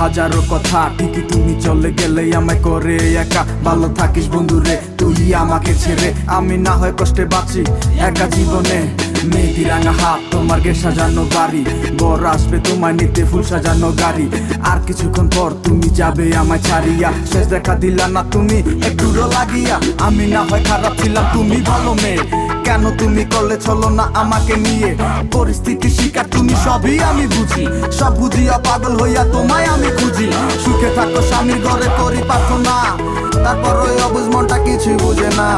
হাজারো কথা, ঠিকই তুমি চলে গেলে আমায় করে একা। ভালো থাকিস বন্ধুরে তুই আমাকে ছেড়ে। আমি না হয় কষ্টে বাঁচি একা জীবনে। মেয়েটি রাঙা হাত, তোমার গে সাজানো বাড়ি। বর আসবে তোমায় নিতে, ফুল সাজানো গাড়ি। আর কিছুক্ষণ পর তুমি যাবে আমায় ছাড়িয়া। শেষ দেখা দিলা না তুমি একটু লাগিয়া। আমি না হয় খারাপ ছিলাম, তুমি ভালো মেয়ে। কেন তুমি করলে? চলো না আমাকে নিয়ে। পরিস্থিতি, শিকার তুমি সবই আমি বুঝি। সব বুঝিয়া পাগল হইয়া তোমায় আমি খুঁজি। সুখে থাকো, স্বামীর ঘরে করি প্রার্থনা তারপর ওই অবুজ মনটা কিছুই বুঝে না।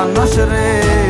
ভালোই জানস রে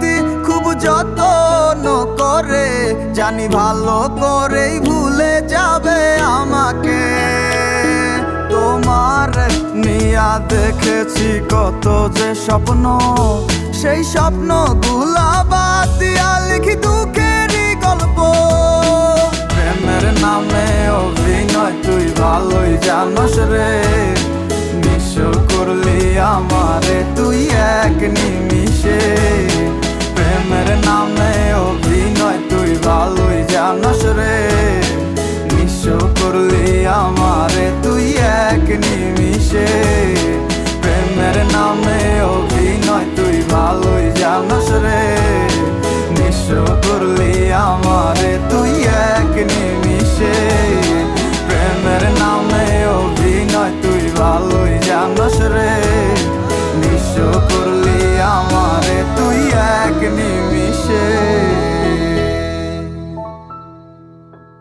যত্ন করে, জানি ভালো করেই ভুলে যাবে আমাকে। তোমার নিয়া দেখেছি কত যে স্বপ্ন, সেই স্বপ্নগুলা বাদ দিয়া লিখি দুঃখেরই গল্প। প্রেমের নামে অভিনয়, তুই ভালোই জানস রে। নিঃস্ব করলি আমারে, তুই এক নিমিষে। প্রেমের নামে